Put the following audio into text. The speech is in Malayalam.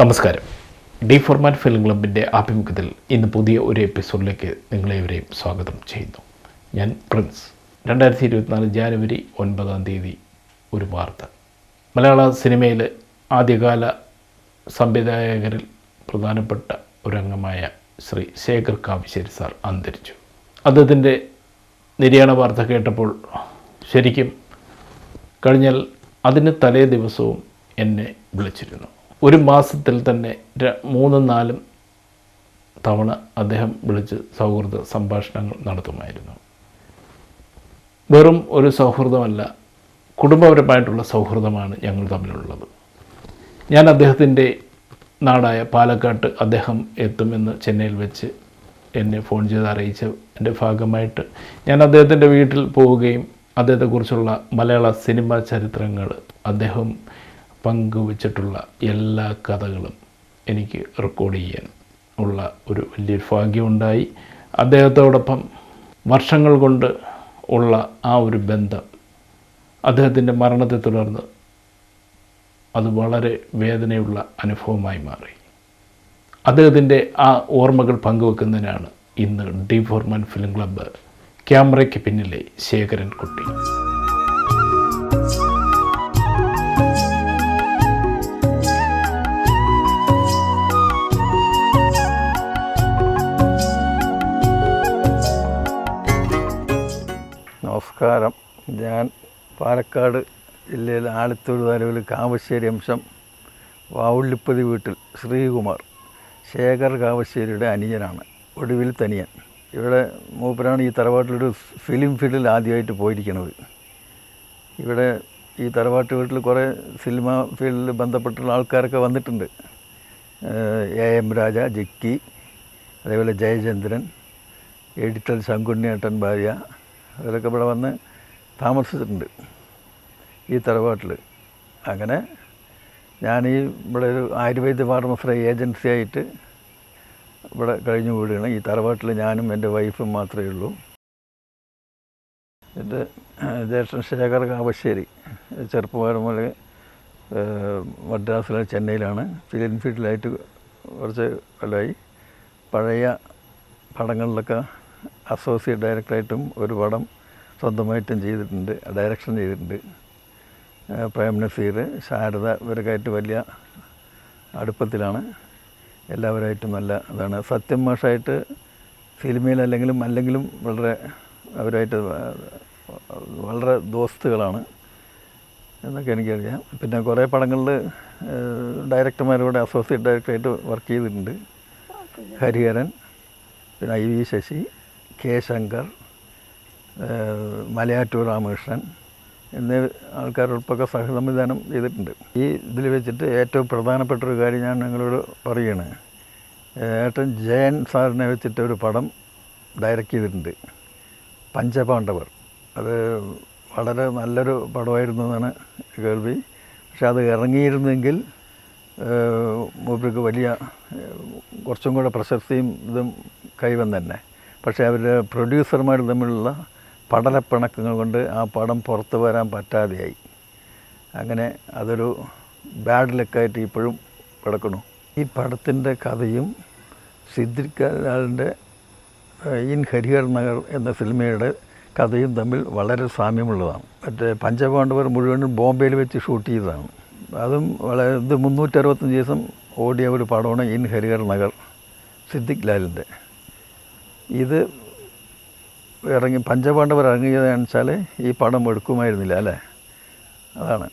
നമസ്കാരം. ഡി ഫോർമാറ്റ് ഫിലിം ക്ലബിന്റെ ആഭിമുഖ്യത്തിൽ ഇന്ന് പുതിയ ഒരു എപ്പിസോഡിലേക്ക് നിങ്ങളേവരെയും സ്വാഗതം ചെയ്യുന്നു. ഞാൻ പ്രിൻസ്. രണ്ടായിരത്തി ഇരുപത്തിനാല് ജാനുവരി ഒൻപതാം തീയതി ഒരു വാർത്ത. മലയാള സിനിമയിൽ ആദ്യകാല സംവിധായകരിൽ പ്രധാനപ്പെട്ട ഒരംഗമായ ശ്രീ ശേഖർ കാവശ്ശേരി സാർ അന്തരിച്ചു. അദ്ദേഹത്തിന്റെ നിര്യാണ വാർത്ത കേട്ടപ്പോൾ ശരിക്കും കഴിഞ്ഞാൽ അതിന് തലേ ദിവസവും എന്നെ വിളിച്ചിരുന്നു. ഒരു മാസത്തിൽ തന്നെ മൂന്നും നാലും തവണ അദ്ദേഹം വിളിച്ച് സൗഹൃദ സംഭാഷണങ്ങൾ നടത്തുമായിരുന്നു. വെറും ഒരു സൗഹൃദമല്ല കുടുംബപരമായിട്ടുള്ള സൗഹൃദമാണ് ഞങ്ങൾ തമ്മിലുള്ളത്. ഞാൻ അദ്ദേഹത്തിന്റെ നാടായ പാലക്കാട്ട് അദ്ദേഹം എത്തുമെന്ന് ചെന്നൈയിൽ വെച്ച് എന്നെ ഫോൺ ചെയ്ത് അറിയിച്ച എന്റെ ഭാഗമായിട്ട് ഞാൻ അദ്ദേഹത്തിന്റെ വീട്ടിൽ പോവുകയും അദ്ദേഹത്തെക്കുറിച്ചുള്ള മലയാള സിനിമാ ചരിത്രങ്ങൾ അദ്ദേഹം പങ്കുവച്ചിട്ടുള്ള എല്ലാ കഥകളും എനിക്ക് റെക്കോർഡ് ചെയ്യാൻ ഉള്ള ഒരു വലിയൊരു ഭാഗ്യമുണ്ടായി. അദ്ദേഹത്തോടൊപ്പം വർഷങ്ങൾ കൊണ്ട് ഉള്ള ആ ഒരു ബന്ധം അദ്ദേഹത്തിന്റെ മരണത്തെ തുടർന്ന് അത് വളരെ വേദനയുള്ള അനുഭവമായി മാറി. അദ്ദേഹത്തിന്റെ ആ ഓർമ്മകൾ പങ്കുവെക്കുന്നതിനാണ് ഇന്ന് ഡി ഫോർമാൻ ഫിലിം ക്ലബ്ബ് ക്യാമറയ്ക്ക് പിന്നിലെ ശേഖരൻ കുട്ടി നമസ്കാരം. ഞാൻ പാലക്കാട് ജില്ലയിലെ ആലത്തൂർ താലൂക്കിൽ കാവശ്ശേരി അംശം വാവുള്ളിപ്പതി വീട്ടിൽ ശ്രീകുമാർ ശേഖർ കാവശ്ശേരിയുടെ അനുജനാണ് ഒടുവിൽ തനിയൻ. ഇവിടെ മൂപ്പരാണ് ഈ തറവാട്ടിലൊരു ഫിലിം ഫീൽഡിൽ ആദ്യമായിട്ട് പോയിരിക്കുന്നത്. ഇവിടെ ഈ തറവാട്ട് വീട്ടിൽ കുറേ സിനിമ ഫീൽഡിൽ ബന്ധപ്പെട്ടുള്ള ആൾക്കാരൊക്കെ വന്നിട്ടുണ്ട്. എ എം രാജ ജക്കി അതേപോലെ ജയചന്ദ്രൻ എഡിറ്റർ ശങ്കുണ്ണിയേട്ടൻ ഭാര്യ അവരൊക്കെ ഇവിടെ വന്ന് താമസിച്ചിട്ടുണ്ട് ഈ തറവാട്ടിൽ. അങ്ങനെ ഞാൻ ഈ ഇവിടെ ഒരു ആയുർവേദ ഫാർമസിയുടെ ഏജൻസി ആയിട്ട് ഇവിടെ കഴിഞ്ഞു കൂടുകയാണ് ഈ തറവാട്ടിൽ ഞാനും എന്റെ വൈഫും മാത്രമേ ഉള്ളൂ. എന്റെ ജ്യേഷ്ഠൻ ശേഖർ കാവശ്ശേരി മുതൽ മദ്രാസിലെ ചെന്നൈയിലാണ്. ഫിലിം ഫീൽഡിലായിട്ട് കുറച്ച് കൊല്ലമായി പഴയ പടങ്ങളിലൊക്കെ അസോസിയേറ്റ് ഡയറക്ടറായിട്ടും ഒരു പടം സ്വന്തമായിട്ടും ചെയ്തിട്ടുണ്ട് ഡയറക്ഷൻ ചെയ്തിട്ടുണ്ട്. പ്രേം നസീർ ശാരദ ഇവരൊക്കെ ആയിട്ട് വലിയ അടുപ്പത്തിലാണ്. എല്ലാവരായിട്ടും നല്ല ഇതാണ്. സത്യം മാഷായിട്ട് സിനിമയിലല്ലെങ്കിലും അല്ലെങ്കിലും വളരെ അവരായിട്ട് വളരെ ദോസ്തുകളാണ് എന്നൊക്കെ എനിക്കറിയാം. പിന്നെ കുറേ പടങ്ങളിൽ ഡയറക്ടർമാരോട് അസോസിയേറ്റ് ഡയറക്ടറായിട്ട് വർക്ക് ചെയ്തിട്ടുണ്ട്. ഹരിഹരൻ പിന്നെ I V Sasi K Shankar Malayattoor Ramakrishnan എന്നീ ആൾക്കാരോടൊപ്പമൊക്കെ സഹസംവിധാനം ചെയ്തിട്ടുണ്ട്. ഈ ഇതിൽ വെച്ചിട്ട് ഏറ്റവും പ്രധാനപ്പെട്ട ഒരു കാര്യം ഞാൻ നിങ്ങളോട് പറയുകയാണ് ഏട്ടൻ ജയൻ സാറിനെ വെച്ചിട്ട് ഒരു പടം ഡയറക്റ്റ് ചെയ്തിട്ടുണ്ട്. പഞ്ചപാണ്ഡവർ. അത് വളരെ നല്ലൊരു പടമായിരുന്നു എന്നാണ് കേൾവി. പക്ഷെ അത് ഇറങ്ങിയിരുന്നെങ്കിൽ മൂപ്പർക്ക് വലിയ കുറച്ചും കൂടെ പ്രശസ്തിയും ഇതും കൈവന്ന് പക്ഷേ അവർ പ്രൊഡ്യൂസർമാർ തമ്മിലുള്ള പടലപ്പിണക്കങ്ങൾ കൊണ്ട് ആ പടം പുറത്തു വരാൻ പറ്റാതെയായി. അങ്ങനെ അതൊരു ബാഡ് ലക്കായിട്ട് ഇപ്പോഴും കിടക്കുന്നു. ഈ പടത്തിന്റെ കഥയും സിദ്ദിഖ് ഇൻ ഹരിഹർ നഗർ എന്ന സിനിമയുടെ കഥയും തമ്മിൽ വളരെ സാമ്യമുള്ളതാണ്. മറ്റേ പഞ്ചപാണ്ഡവർ മുഴുവനും ബോംബെയിൽ വെച്ച് ഷൂട്ട് ചെയ്തതാണ്. അതും വളരെ ഇത് മുന്നൂറ്ററുപത്തഞ്ച് ദിവസം ഓടിയ ഒരു പടമാണ് ഇൻ ഹരിഹർ നഗർ സിദ്ദിഖ് ലാലിന്റെ. ഇത് ഇറങ്ങി പഞ്ചപാണ്ഡവർ ഇറങ്ങിയതെന്ന് വെച്ചാൽ ഈ പടം എടുക്കുമായിരുന്നില്ല അല്ലേ? അതാണ്.